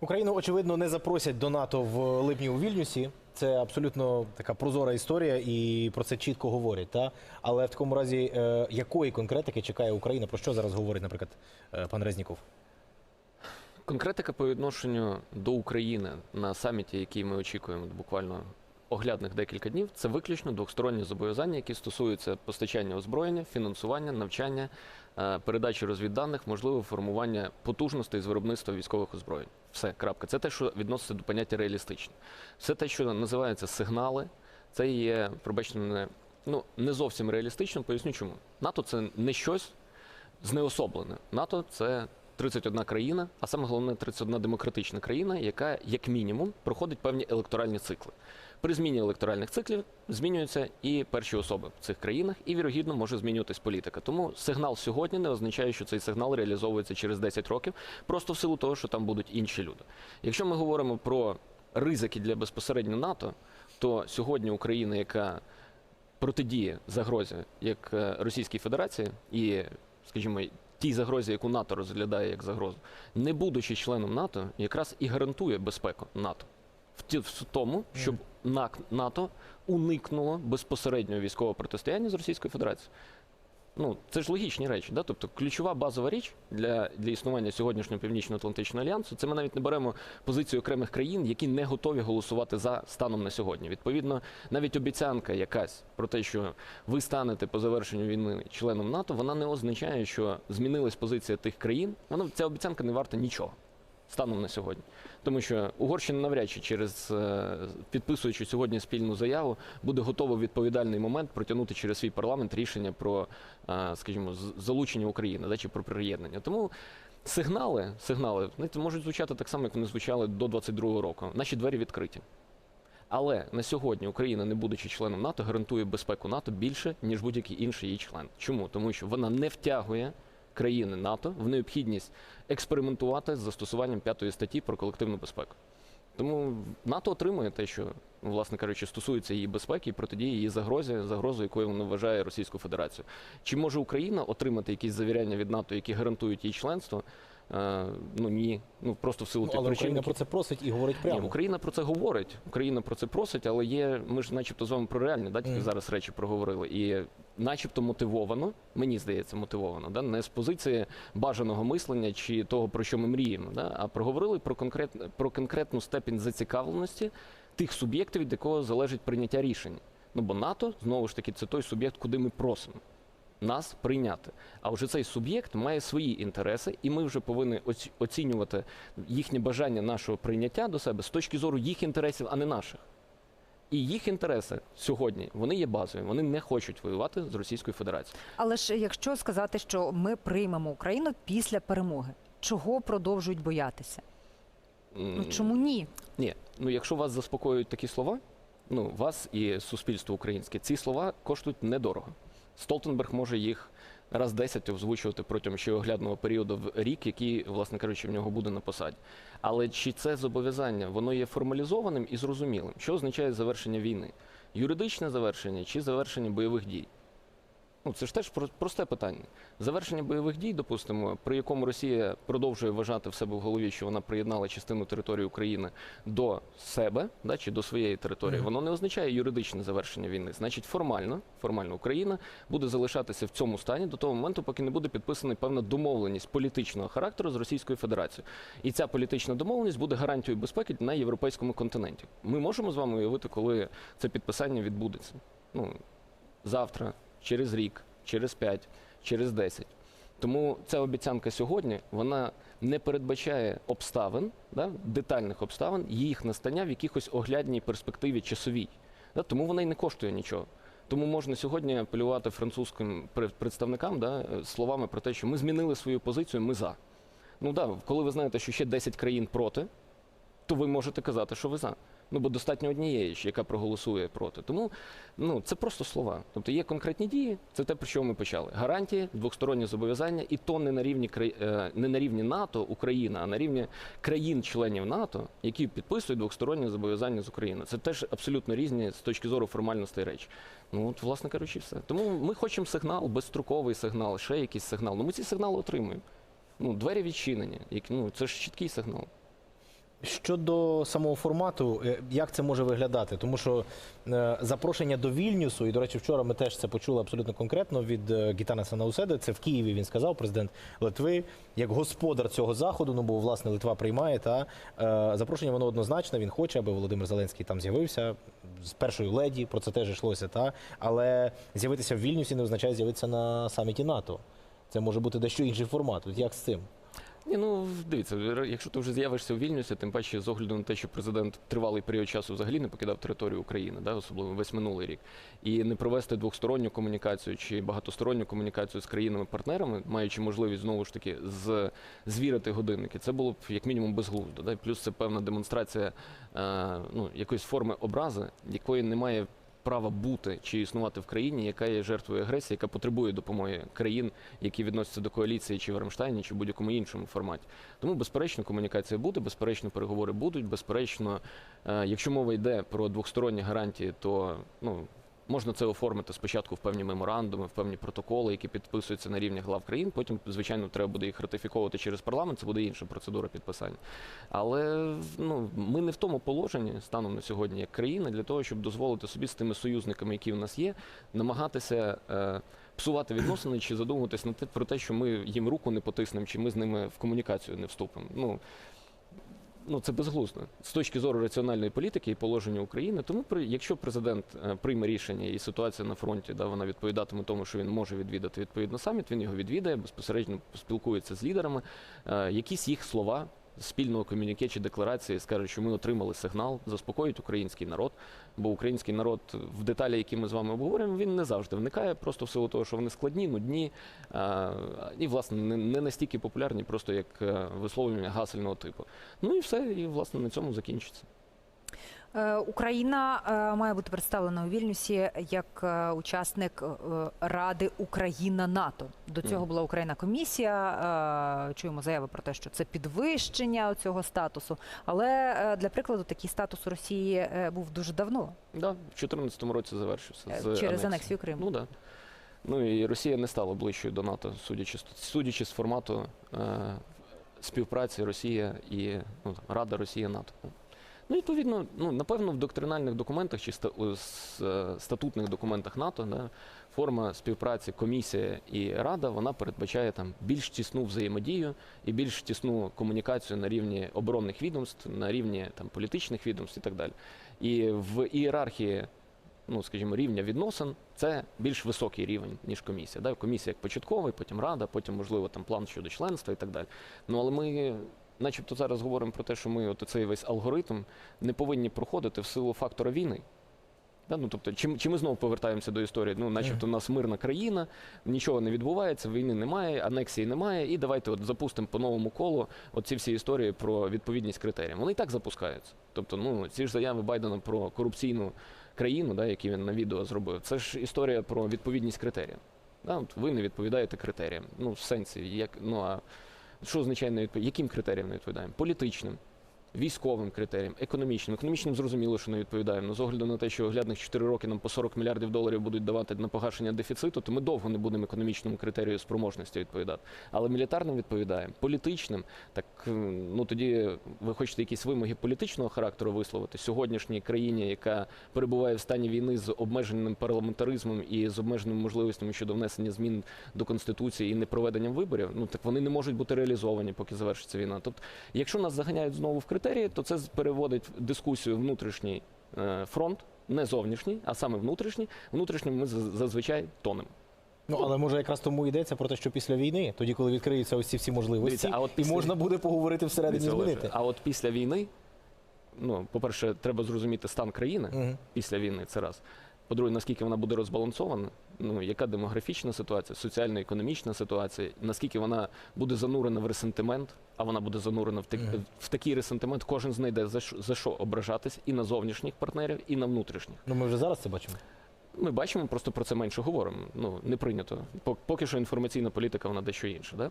Україну, очевидно, не запросять до НАТО в липні у Вільнюсі. Це абсолютно така прозора історія, і про це чітко говорять. Та? Але в такому разі, е, якої конкретики чекає Україна? Про що зараз говорить, наприклад, е, пан Резніков? Конкретика по відношенню до України на саміті, який ми очікуємо буквально оглядних декілька днів, це виключно двосторонні зобов'язання, які стосуються постачання озброєння, фінансування, навчання, е, передачі розвідданих, можливо, формування потужностей з виробництва військових озброєнь. Все, крапка. Це те, що відноситься до поняття реалістично. Все те, що називається сигнали, це є, пробачте ну не зовсім реалістично. Поясню чому. НАТО це не щось знеособлене. НАТО це 31 країна, а саме головне 31 демократична країна, яка, як мінімум, проходить певні електоральні цикли. При зміні електоральних циклів змінюються і перші особи в цих країнах, і вірогідно може змінюватись політика. Тому сигнал сьогодні не означає, що цей сигнал реалізовується через 10 років, просто в силу того, що там будуть інші люди. Якщо ми говоримо про ризики для безпосередньо НАТО, то сьогодні Україна, яка протидіє загрозі як е, Російській Федерації і, скажімо, тій загрозі, яку НАТО розглядає як загрозу, не будучи членом НАТО, якраз і гарантує безпеку НАТО. В тому, щоб НАТО уникнуло безпосереднього військового протистояння з Російською Федерацією. Ну, це ж логічні речі, да? Тобто ключова базова річ для, для існування сьогоднішнього Північно-Атлантичного альянсу, це ми навіть не беремо позицію окремих країн, які не готові голосувати за станом на сьогодні. Відповідно, навіть обіцянка якась про те, що ви станете по завершенню війни членом НАТО, вона не означає, що змінилась позиція тих країн. Вона ця обіцянка не варта нічого. Станом на сьогодні, тому що Угорщина навряд чи через е, підписуючи сьогодні спільну заяву, буде готова в відповідальний момент протягнути через свій парламент рішення про, е, скажімо, залучення України да, чи про приєднання. Тому сигнали, сигнали знаєте, можуть звучати так само, як вони звучали до 22-го року. Наші двері відкриті. Але на сьогодні Україна, не будучи членом НАТО, гарантує безпеку НАТО більше ніж будь-який інший її член. Чому? Тому що вона не втягує країни НАТО в необхідність експериментувати з застосуванням п'ятої статті про колективну безпеку. Тому НАТО отримує те, що, власне кажучи, стосується її безпеки і протидії її загрозі, загрозу, якою вона вважає Російську Федерацію. Чи може Україна отримати якісь завіряння від НАТО, які гарантують їй членство? Е, ну ні, ну просто в силу Ну, тих але причин, Україна які- про це просить і говорить ні. Україна про це говорить. Україна про це просить, але є. Ми ж, начебто, з вами про реальні, да, тільки Мгм. зараз речі проговорили. І начебто мотивовано, мені здається, мотивовано, да, не з позиції бажаного мислення чи того, про що ми мріємо, да, а проговорили про конкрет, про конкретну степінь зацікавленості тих суб'єктів, від якого залежить прийняття рішень. Ну бо НАТО знову ж таки це той суб'єкт, куди ми просимо. Нас прийняти. А вже цей суб'єкт має свої інтереси, і ми вже повинні оцінювати їхнє бажання нашого прийняття до себе з точки зору їх інтересів, а не наших. І їх інтереси сьогодні вони є базові. Вони не хочуть воювати з Російською Федерацією. Але ж якщо сказати, що ми приймемо Україну після перемоги, чого продовжують боятися? Ну чому ні? Ні, ну якщо вас заспокоюють такі слова, ну вас і суспільство українське, ці слова коштують недорого. Столтенберг може їх раз 10 озвучувати протягом ще оглядного періоду в рік, який, власне кажучи, в нього буде на посаді. Але чи це зобов'язання воно є формалізованим і зрозумілим? Що означає завершення війни? Юридичне завершення чи завершення бойових дій? Ну, це ж теж про- просте питання. Завершення бойових дій, допустимо, при якому Росія продовжує вважати в себе в голові, що вона приєднала частину території України до себе, да, чи до своєї території, Мгм. воно не означає юридичне завершення війни. Значить, формально, формально Україна буде залишатися в цьому стані до того моменту, поки не буде підписана певна домовленість політичного характеру з Російською Федерацією. І ця політична домовленість буде гарантією безпеки на європейському континенті. Ми можемо з вами уявити, коли це підписання відбудеться. Ну, завтра, через рік, через 5, через 10. Тому ця обіцянка сьогодні вона не передбачає обставин, да, детальних обставин, їх настання в якихось оглядній перспективі часовій. Да, тому вона й не коштує нічого. Тому можна сьогодні апелювати французьким пре- представникам да, словами про те, що ми змінили свою позицію, ми за. Ну да, коли ви знаєте, що ще 10 країн проти, то ви можете казати, що ви за. Ну бо достатньо однієї яка проголосує проти. Тому ну це просто слова. Тобто є конкретні дії. Це те, про що ми почали. Гарантії, двосторонні зобов'язання, і то не на рівні е, не на рівні НАТО, Україна, а на рівні країн-членів НАТО, які підписують двосторонні зобов'язання з України. Це теж абсолютно різні з точки зору формальностей речі. Ну от, власне кажучи, все. Тому ми хочемо сигнал, безстроковий сигнал, ще якийсь сигнал. Ну ми ці сигнали отримуємо. Ну, двері відчинені. Ну, це ж чіткий сигнал. Щодо самого формату, е, як це може виглядати? Тому що е, запрошення до Вільнюсу, і, до речі, вчора ми теж це почули абсолютно конкретно від е, Гітанаса Науседи. Це в Києві він сказав, президент Литви, як господар цього заходу. Ну бо власне Литва приймає. Та запрошення воно однозначне. Він хоче, аби Володимир Зеленський там з'явився з першою леді. Про це теж йшлося. Та але з'явитися в Вільнюсі не означає з'явитися на саміті НАТО. Це може бути дещо інший формат. От як з цим? Ні, ну дивіться, якщо ти вже з'явишся у Вільнюсі, тим паче з огляду на те, що президент тривалий період часу взагалі не покидав територію України, да, особливо весь минулий рік, і не провести двосторонню комунікацію чи багатосторонню комунікацію з країнами-партнерами, маючи можливість знову ж таки з, звірити годинники, це було б як мінімум безглуздо. Да? Плюс це певна демонстрація е, ну, якоїсь форми образи, якої немає. Права бути чи існувати в країні, яка є жертвою агресії, яка потребує допомоги країн, які відносяться до коаліції чи в Рамштайні, чи в будь-якому іншому форматі. Тому, безперечно, комунікація буде, безперечно, переговори будуть. Безперечно, е, якщо мова йде про двосторонні гарантії, то ну. Можна це оформити спочатку в певні меморандуми, в певні протоколи, які підписуються на рівні глав країн. Потім, звичайно, треба буде їх ратифіковувати через парламент. Це буде інша процедура підписання. Але ну ми не в тому положенні станом на сьогодні, як країна, для того, щоб дозволити собі з тими союзниками, які в нас є, намагатися е, псувати відносини чи задумуватись на те про те, що ми їм руку не потиснемо, чи ми з ними в комунікацію не вступимо. Ну ну це безглуздо з точки зору раціональної політики і положення України. Тому при якщо президент е, прийме рішення і ситуація на фронті, да вона відповідатиме тому, що він може відвідати відповідно саміт. Він його відвідає, безпосередньо спілкується з лідерами. Е, якісь їх слова. Спільного комюніке чи декларації скажуть, що ми отримали сигнал, заспокоїть український народ, бо український народ в деталі, які ми з вами обговорюємо, він не завжди вникає, просто в силу того, що вони складні, нудні а, і, власне, не, настільки популярні, просто як висловлення висловлювання гасельного типу. Ну і все, і власне на цьому закінчиться. Е, Україна е, має бути представлена у Вільнюсі як е, учасник Ради Україна НАТО. До цього була Україна комісія. Чуємо заяви про те, що це підвищення цього статусу. Але для прикладу такий статус у Росії був дуже давно Да, в 2014 році завершився з через анексією. анексію Криму. Ну да. Ну і Росія не стала ближчою до НАТО, судячи судячи з формату е, співпраці Росія і ну, Рада Росія НАТО. Ну, відповідно, ну напевно, в доктринальних документах чи е, статутних документах НАТО да, форма співпраці комісія і Рада вона передбачає там більш тісну взаємодію і більш тісну комунікацію на рівні оборонних відомств, на рівні там політичних відомств і так далі. І в ієрархії ну, скажімо, рівня відносин це більш високий рівень, ніж комісія. Да? Комісія як початковий, потім рада, потім, можливо, там план щодо членства і так далі. Ну але ми, начебто, зараз говоримо про те, що ми от цей весь алгоритм не повинні проходити в силу фактора війни. Да? Ну, тобто, чи, чи ми знову повертаємося до історії? Ну, начебто, у нас мирна країна, нічого не відбувається, війни немає, анексії немає, і давайте от запустимо по новому колу оці всі історії про відповідність критеріям. Вони і так запускаються. Тобто, ну ці ж заяви Байдена про корупційну країну, да, які він на відео зробив, це ж історія про відповідність критеріям. Да? От ви не відповідаєте критеріям. Ну, в сенсі, як ну а що означає не відповідає? Яким критеріям не відповідаємо? Політичним. Військовим критеріям, економічним. Економічним зрозуміло, що не відповідаємо. Ну, з огляду на те, що оглядних 4 роки нам по 40 мільярдів доларів будуть давати на погашення дефіциту, то ми довго не будемо економічному критерію спроможності відповідати. Але мілітарним відповідаємо, політичним. Так е, ну тоді ви хочете якісь вимоги політичного характеру висловити сьогоднішній країні, яка перебуває в стані війни з обмеженим парламентаризмом і з обмеженими можливостями щодо внесення змін до конституції і непроведенням виборів. Ну так вони не можуть бути реалізовані, поки завершиться війна. Тобто, якщо нас заганяють знову в критерії, то це переводить дискусію внутрішній е, фронт, не зовнішній, а саме внутрішній. Внутрішнім ми зазвичай тонемо. Ну але може якраз тому йдеться про те, що після війни, тоді коли відкриються ось ці всі можливості, Дивіться, а от і можна буде поговорити всередині Дивіться, змінити. А от після війни, ну, по-перше, треба зрозуміти стан країни угу. після війни, це раз. По-друге, наскільки вона буде розбалансована, ну яка демографічна ситуація, соціально-економічна ситуація, наскільки вона буде занурена в ресентимент, а вона буде занурена в, так, в такий ресентимент, кожен знайде за що, за що ображатись і на зовнішніх партнерів, і на внутрішніх. Ну ми вже зараз це бачимо. Ми бачимо, просто про це менше говоримо. Ну не прийнято. Пок- Поки що інформаційна політика вона дещо інша. Да?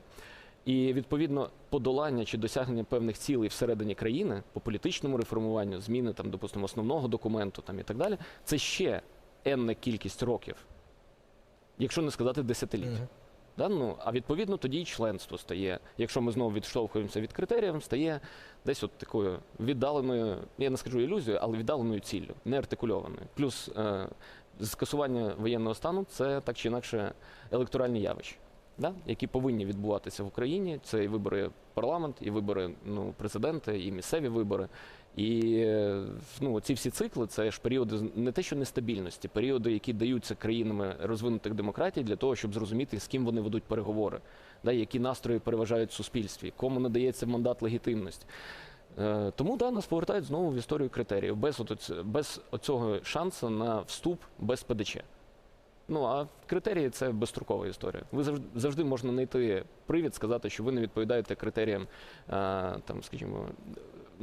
І відповідно подолання чи досягнення певних цілей всередині країни по політичному реформуванню, зміни там, допустимо, основного документу там і так далі, це ще енна кількість років, якщо не сказати десятиліть. Мгм. Да? Ну, а відповідно тоді й членство стає, якщо ми знову відштовхуємося від критеріїв, стає десь от такою віддаленою, я не скажу ілюзією, але віддаленою ціллю, не артикульованою. Плюс е, скасування воєнного стану це так чи інакше електоральні явища, да? які повинні відбуватися в Україні. Це і вибори парламент, і вибори ну, президента, і місцеві вибори. І ну, ці всі цикли це ж періоди не те, що нестабільності, періоди, які даються країнами розвинутих демократій для того, щоб зрозуміти, з ким вони ведуть переговори, да, які настрої переважають в суспільстві, кому надається мандат легітимності. Е, Тому да, нас повертають знову в історію критеріїв, без, от, без оцього шансу на вступ без ПДЧ. Ну а критерії це безстрокова історія. Ви завжди завжди можна знайти привід, сказати, що ви не відповідаєте критеріям е, там, скажімо,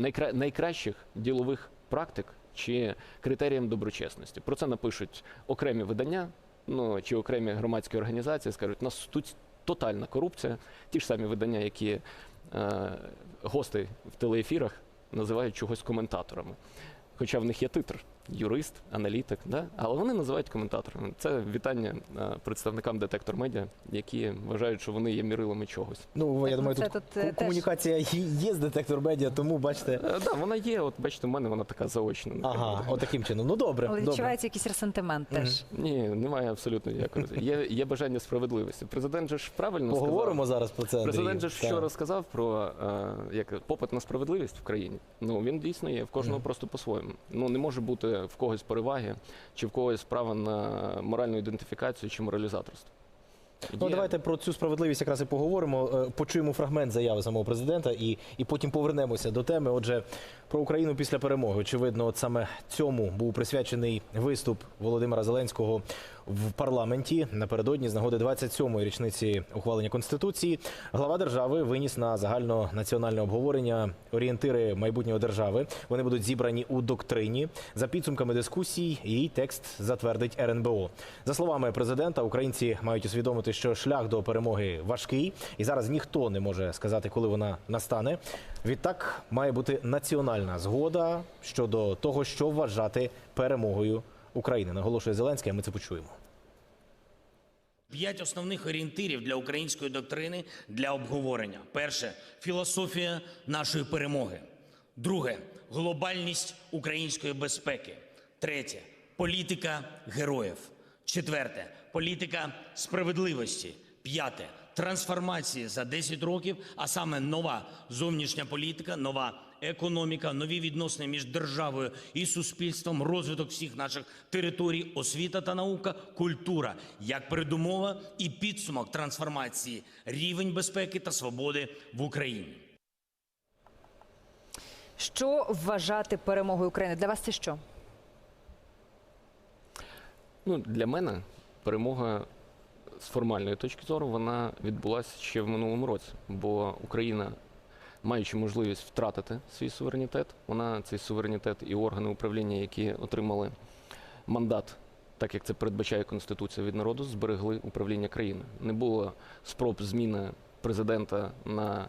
найкра... найкращих ділових практик чи критеріям доброчесності. Про це напишуть окремі видання, ну чи окремі громадські організації, скажуть, у нас тут тотальна корупція. Ті ж самі видання, які е, гости в телеефірах називають чогось коментаторами. Хоча в них є титр юрист, аналітик, да? але вони називають коментаторами. Це вітання е, представникам детектор медіа, які вважають, що вони є мірилами чогось. Ну, я думаю, ну, тут, це тут, е, ко- теж- комунікація є- з детектор медіа, тому бачите. Е, Да, вона є. От бачите, в мене вона така заочна. Ага, отаким чином. Ну добре. Але добре. відчувається якийсь ресентимент теж. Ні, немає абсолютно ніякого. Є, є бажання справедливості. Президент же ж правильно Поговоримо сказав. зараз про це. Андрій. Президент же ж вчора сказав про як попит на справедливість в країні. Ну він дійсно є в кожного Мгм. просто по-своєму. Ну не може бути в когось переваги чи в когось право на моральну ідентифікацію чи моралізаторство. Ну, Є- давайте про цю справедливість якраз і поговоримо. Е, Почуємо фрагмент заяви самого президента і, і потім повернемося до теми. Отже, про Україну після перемоги. Очевидно, от саме цьому був присвячений виступ Володимира Зеленського в парламенті напередодні з нагоди 27-ї річниці ухвалення конституції. Глава держави виніс на загальнонаціональне обговорення орієнтири майбутнього держави. Вони будуть зібрані у доктрині. За підсумками дискусій її текст затвердить РНБО. За словами президента, українці мають усвідомити, що шлях до перемоги важкий, і зараз ніхто не може сказати, коли вона настане. Відтак має бути національна згода щодо того, що вважати перемогою України. Наголошує Зеленський. а Ми це почуємо. П'ять основних орієнтирів для української доктрини для обговорення. Перше філософія нашої перемоги. Друге глобальність української безпеки. Третє політика героїв. Четверте політика справедливості. П'яте трансформації за 10 років, а саме нова зовнішня політика, нова економіка, нові відносини між державою і суспільством, розвиток всіх наших територій, освіта та наука, культура як передумова і підсумок трансформації, рівень безпеки та свободи в Україні. Що вважати перемогою України? Для вас це що? Ну, для мене перемога з формальної точки зору вона відбулася ще в минулому році, бо Україна, маючи можливість втратити свій суверенітет, вона цей суверенітет і органи управління, які отримали мандат, так як це передбачає Конституція від народу, зберегли управління країною. Не було спроб зміни президента на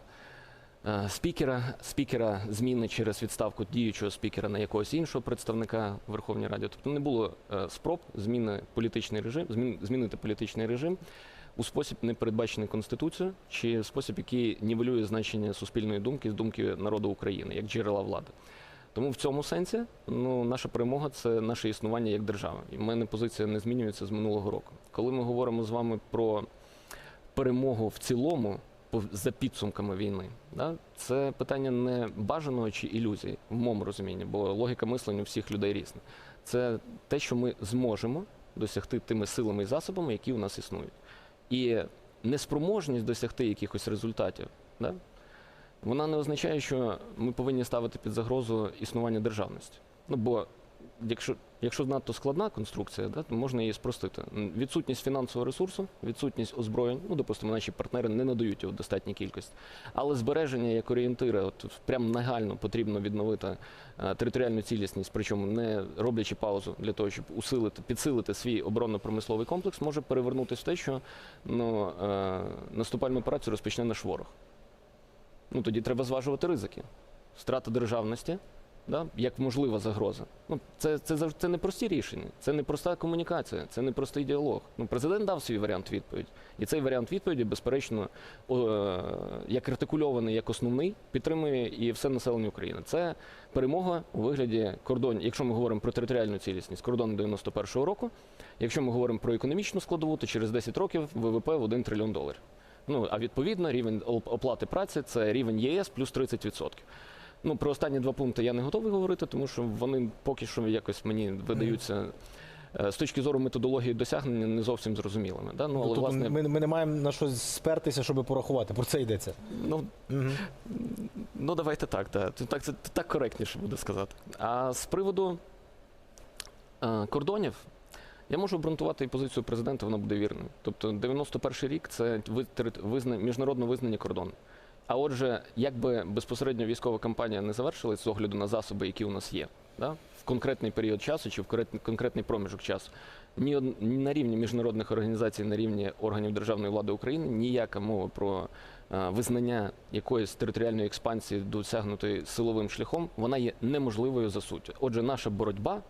е, спікера, спікера зміни через відставку діючого спікера на якогось іншого представника в Верховній Раді. Тобто не було е, спроб зміни політичний режим, змін, змінити політичний режим у спосіб, не передбачений Конституцією, чи спосіб, який нівелює значення суспільної думки з думки народу України як джерела влади. Тому в цьому сенсі ну, наша перемога це наше існування як держава. І в мене позиція не змінюється з минулого року. Коли ми говоримо з вами про перемогу в цілому за підсумками війни, да, це питання не бажаного чи ілюзії, в моєму розумінні, бо логіка мислення у всіх людей різна. Це те, що ми зможемо досягти тими силами і засобами, які у нас існують. І неспроможність досягти якихось результатів, да, вона не означає, що ми повинні ставити під загрозу існування державності. Ну бо якщо, якщо надто складна конструкція, да, то можна її спростити. Відсутність фінансового ресурсу, відсутність озброєнь, ну допустимо, наші партнери не надають його в достатній кількості. Але збереження як орієнтири, от прям нагально потрібно відновити е, територіальну цілісність, причому не роблячи паузу для того, щоб усилити, підсилити свій оборонно-промисловий комплекс, може перевернутися в те, що ну, е, наступальну операцію розпочне наш ворог. Ну тоді треба зважувати ризики. Страта державності да, як можлива загроза. Ну, це, це, це не прості рішення, це не проста комунікація, це не простий діалог. Ну, президент дав свій варіант відповіді. І цей варіант відповіді, безперечно, о, як артикульований, як основний, підтримує і все населення України. Це перемога у вигляді кордонів, якщо ми говоримо про територіальну цілісність, кордону 91-го року. Якщо ми говоримо про економічну складову, то через 10 років ВВП в 1 трильйон доларів. Ну, а відповідно, рівень оплати праці це рівень ЄС плюс 30%. Ну, про останні два пункти я не готовий говорити, тому що вони поки що якось мені видаються е, з точки зору методології досягнення не зовсім зрозумілими. Да? Ну, але, Тобто власне, ми, ми не маємо на щось спертися, щоб порахувати. Про це йдеться. ну, Угу. Ну, давайте так, так. Так, це так коректніше буде сказати. А з приводу е, кордонів, я можу обґрунтувати і позицію президента, вона буде вірною. Тобто 91 рік це визна, міжнародно визнані кордони. А отже, якби безпосередньо військова кампанія не завершилась з огляду на засоби, які у нас є, да? в конкретний період часу чи в конкретний проміжок часу, ні, на рівні міжнародних організацій, на рівні органів державної влади України ніяка мова про е, визнання якоїсь територіальної експансії досягнутої силовим шляхом, вона є неможливою за суттю. Отже, наша боротьба,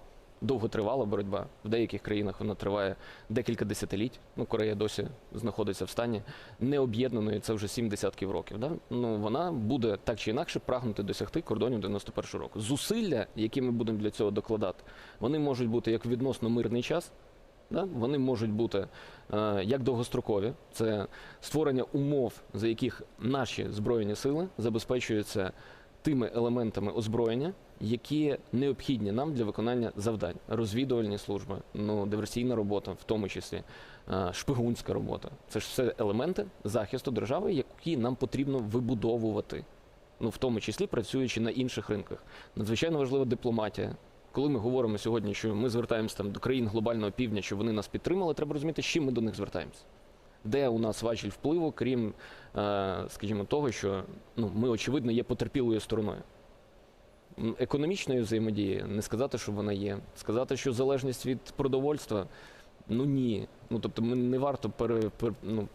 довготривала боротьба, в деяких країнах вона триває декілька десятиліть. Ну, Корея досі знаходиться в стані необ'єднаної, це вже сім десятків років. Да? Ну, вона буде так чи інакше прагнути досягти кордонів 91 року. Зусилля, які ми будемо для цього докладати, вони можуть бути як відносно мирний час, Да? Вони можуть бути е, як довгострокові, це створення умов, за яких наші збройні сили забезпечуються тими елементами озброєння, які необхідні нам для виконання завдань. Розвідувальні служби, ну, диверсійна робота, в тому числі е, шпигунська робота. Це ж все елементи захисту держави, які нам потрібно вибудовувати. Ну, в тому числі працюючи на інших ринках. Надзвичайно важлива дипломатія, коли ми говоримо сьогодні, що ми звертаємося там до країн глобального півдня, що вони нас підтримали, треба розуміти, з чим ми до них звертаємося. Де у нас важіль впливу, крім, е, скажімо, того, що ну, ми, очевидно, є потерпілою стороною. Економічної взаємодії не сказати, що вона є. Сказати, що залежність від продовольства, ну ні. Ну тобто, ми не варто пере, пер- ну,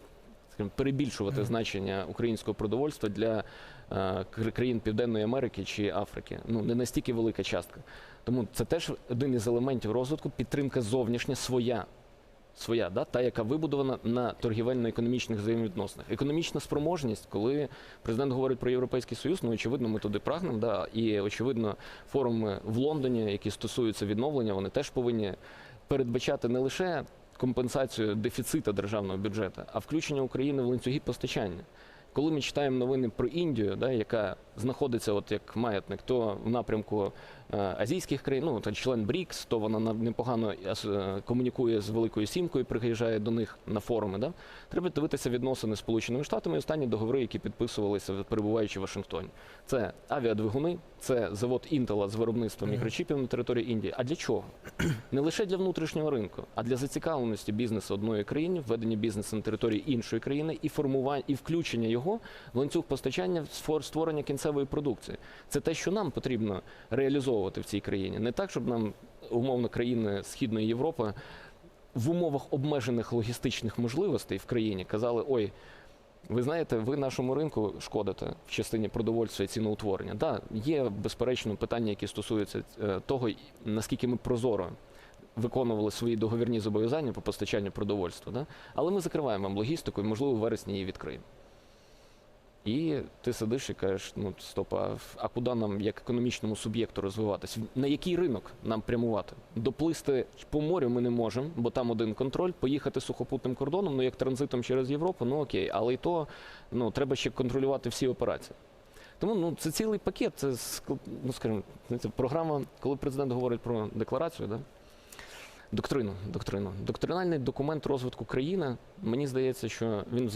скажімо, перебільшувати значення українського продовольства для е, країн Південної Америки чи Африки. Ну не настільки велика частка. Тому це теж один із елементів розвитку підтримка зовнішня своя. Своя, да, та, яка вибудована на торгівельно-економічних взаємовідносинах. Економічна спроможність, коли президент говорить про Європейський Союз, ну очевидно, ми туди прагнемо. Да, і очевидно, форуми в Лондоні, які стосуються відновлення, вони теж повинні передбачати не лише компенсацію дефіциту державного бюджету, а включення України в ланцюги постачання. Коли ми читаємо новини про Індію, да, яка знаходиться от як маятник, то в напрямку е, азійських країн, ну та член БРІКС, то вона непогано е, комунікує з Великою Сімкою, приїжджає до них на форуми. Да? Треба дивитися відносини з Сполученими Штатами і останні договори, які підписувалися перебуваючи в Вашингтоні. Це авіадвигуни, це завод Інтела з виробництвом мікрочіпів на території Індії. А для чого? Не лише для внутрішнього ринку, а для зацікавленості бізнесу одної країни, введення бізнесу на території іншої країни і формування і включення його в ланцюг постачання в створ- кінцевої продукції. Це те, що нам потрібно реалізовувати в цій країні. Не так, щоб нам умовно країни Східної Європи в умовах обмежених логістичних можливостей в країні казали: ой. Ви знаєте, ви нашому ринку шкодите в частині продовольства і ціноутворення. Так, да, є безперечно питання, які стосуються е, того, наскільки ми прозоро виконували свої договірні зобов'язання по постачанню продовольства. Да? Але ми закриваємо вам логістику і, можливо, в вересні її відкриємо. І ти сидиш і кажеш, ну стоп, а, а куди нам як економічному суб'єкту розвиватися? На який ринок нам прямувати? Доплисти по морю ми не можемо, бо там один контроль. Поїхати сухопутним кордоном, ну як транзитом через Європу, ну окей, але і то ну, треба ще контролювати всі операції. Тому ну, це цілий пакет, це ну, скажімо, знаєте, програма, коли президент говорить про декларацію, да? Доктрину, доктрину. Доктринальний документ розвитку країни, мені здається, що він,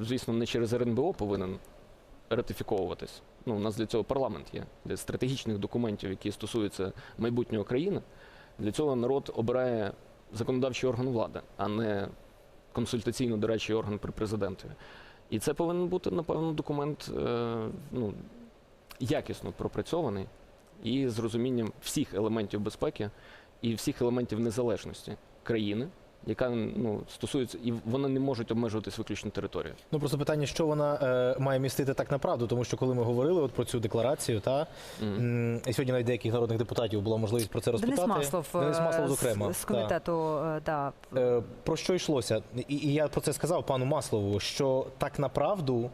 звісно, не через РНБО повинен ратифіковуватись. Ну, у нас для цього парламент є, для стратегічних документів, які стосуються майбутнього країни. Для цього народ обирає законодавчий орган влади, а не консультаційно-дорадчий орган при президентові. І це повинен бути, напевно, документ е, ну, якісно пропрацьований і з розумінням всіх елементів безпеки і всіх елементів незалежності країни яка ну стосується, і вони не можуть обмежуватись виключно територією. Ну просто питання, що вона е, має містити так направду, тому що коли ми говорили от про цю декларацію, та м, і сьогодні навіть деяких народних депутатів була можливість про це розпитати. Денис Маслов, Денис е, Маслов, зокрема, з та. комітету, е, да, Е, Про що йшлося? І, і я про це сказав пану Маслову, що так направду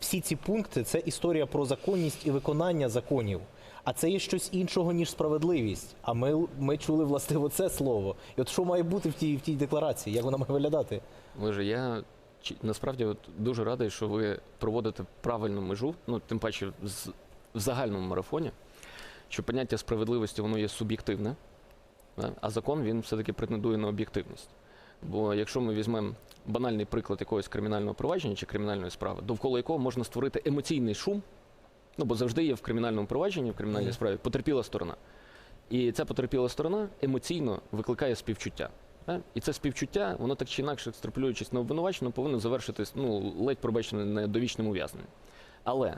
всі ці пункти це історія про законність і виконання законів. А це є щось іншого, ніж справедливість. А ми, ми чули властиво це слово. І от що має бути в тій, в тій декларації? Як вона має виглядати? Може, я насправді от дуже радий, що ви проводите правильну межу, ну тим паче в загальному марафоні, що поняття справедливості воно є суб'єктивне, а закон він все-таки претендує на об'єктивність. Бо якщо ми візьмемо банальний приклад якогось кримінального провадження чи кримінальної справи, довкола якого можна створити емоційний шум, ну бо завжди є в кримінальному провадженні, в кримінальній справі потерпіла сторона. І ця потерпіла сторона емоційно викликає співчуття. Е? І це співчуття, воно так чи інакше, екстраполюючись на обвинувачену, повинно завершитись ну, ледь пробачено не довічним ув'язненням. Але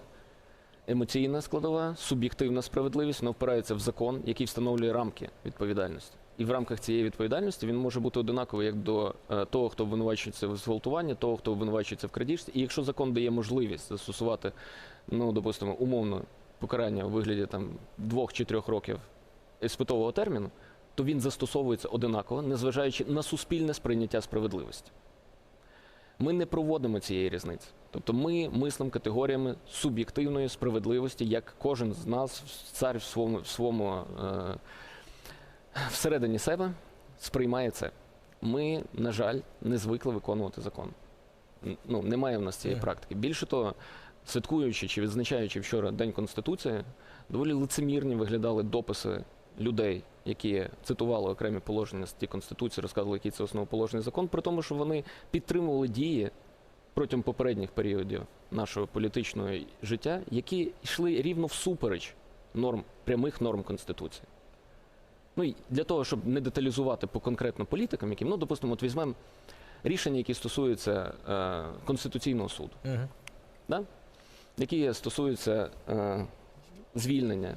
емоційна складова, суб'єктивна справедливість, вона впирається в закон, який встановлює рамки відповідальності. І в рамках цієї відповідальності він може бути одинаковий як до е, того, хто обвинувачується в зґвалтуванні, того, хто обвинувачується в крадіжці. І якщо закон дає можливість застосувати, ну, допустимо, умовно покарання у вигляді там двох чи трьох років іспитового терміну, то він застосовується одинаково, незважаючи на суспільне сприйняття справедливості. Ми не проводимо цієї різниці. Тобто ми мислимо категоріями суб'єктивної справедливості, як кожен з нас, цар в своєму, в своєму е, всередині себе сприймає це. Ми, на жаль, не звикли виконувати закон. Ну, немає в нас цієї практики. Більше того, святкуючи чи відзначаючи вчора День Конституції, доволі лицемірні виглядали дописи людей, які цитували окремі положення статті Конституції, розказували, який це основоположний закон, при тому, що вони підтримували дії протягом попередніх періодів нашого політичного життя, які йшли рівно всупереч норм, прямих норм Конституції. Ну і для того, щоб не деталізувати по конкретно політикам, яким, ну, допустимо, от візьмемо рішення, які стосуються е, Конституційного суду Угу. да? Які стосуються е, звільнення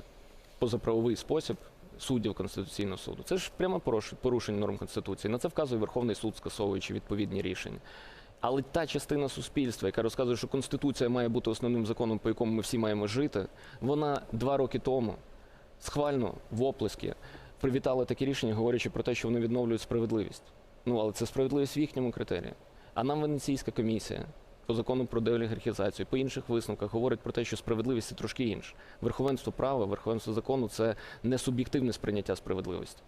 позаправовий спосіб суддів Конституційного суду. Це ж пряме поруш- порушення норм Конституції. На це вказує Верховний суд, скасовуючи відповідні рішення. Але та частина суспільства, яка розказує, що Конституція має бути основним законом, по якому ми всі маємо жити, вона два роки тому схвально в оплески привітала такі рішення, говорячи про те, що вони відновлюють справедливість. Ну, але це справедливість в їхньому критерії. А нам Венеційська комісія по закону про деолігархізацію, по інших висновках говорить про те, що справедливість це трошки інше. Верховенство права, верховенство закону це не суб'єктивне сприйняття справедливості.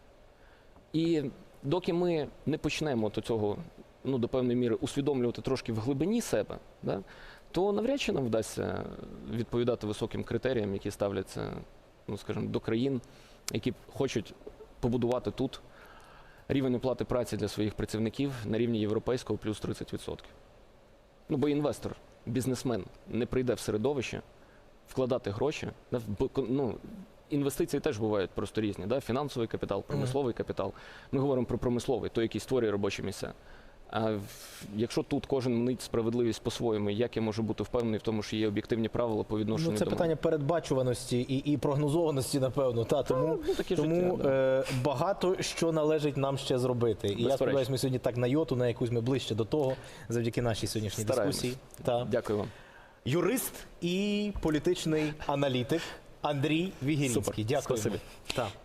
І доки ми не почнемо до цього, ну, до певної міри, усвідомлювати трошки в глибині себе, да, то навряд чи нам вдасться відповідати високим критеріям, які ставляться, ну, скажімо, до країн, які хочуть побудувати тут рівень оплати праці для своїх працівників на рівні європейського плюс 30%. Ну, бо інвестор, бізнесмен не прийде в середовище вкладати гроші. Ну, інвестиції теж бувають просто різні. Да? Фінансовий капітал, промисловий капітал. Ми говоримо про промисловий, той, який створює робочі місця. А якщо тут кожен мнить справедливість по-своєму, як я можу бути впевнений в тому, що є об'єктивні правила по відношенню Ну, це до питання передбачуваності і, і прогнозованості, напевно. Та, тому ну, тому життя, е, багато що належить нам ще зробити. І я сподіваюся, ми сьогодні так на йоту, на якусь ми ближче до того, завдяки нашій сьогоднішній Стараємось. дискусії. Та. Дякую вам. Юрист і політичний аналітик Андрій Вігірінський. Супер. Дякую.